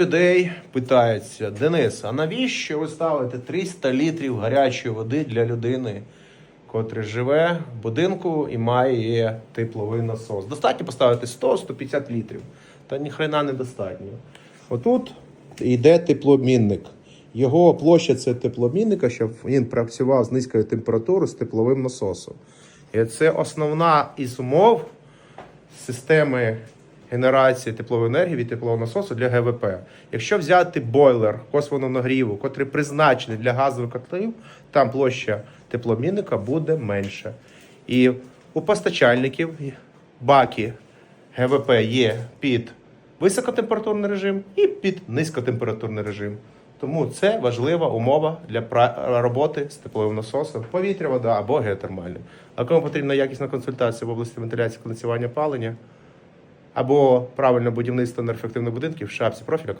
Людей питаються, Денис, а навіщо ви ставите 300 літрів гарячої води для людини, котра живе в будинку і має тепловий насос? Достатньо поставити 100-150 літрів. Та ніхрена не достатньо. Отут йде тепломінник. Його площа це тепломінника, щоб він працював з низькою температурою з тепловим насосом. І це основна із умов системи генерації теплової енергії від теплового насосу для ГВП. Якщо взяти бойлер косвеного нагріву, котрий призначений для газових котлів, там площа тепломінника буде менша. І у постачальників баки ГВП є під високотемпературний режим і під низькотемпературний режим. Тому це важлива умова для роботи з тепловим насосом, повітря, вода або геотермальним. А кому потрібна якісна консультація в області вентиляції кондиціювання палення або правильне будівництво неефективних будинків в шапці профіля.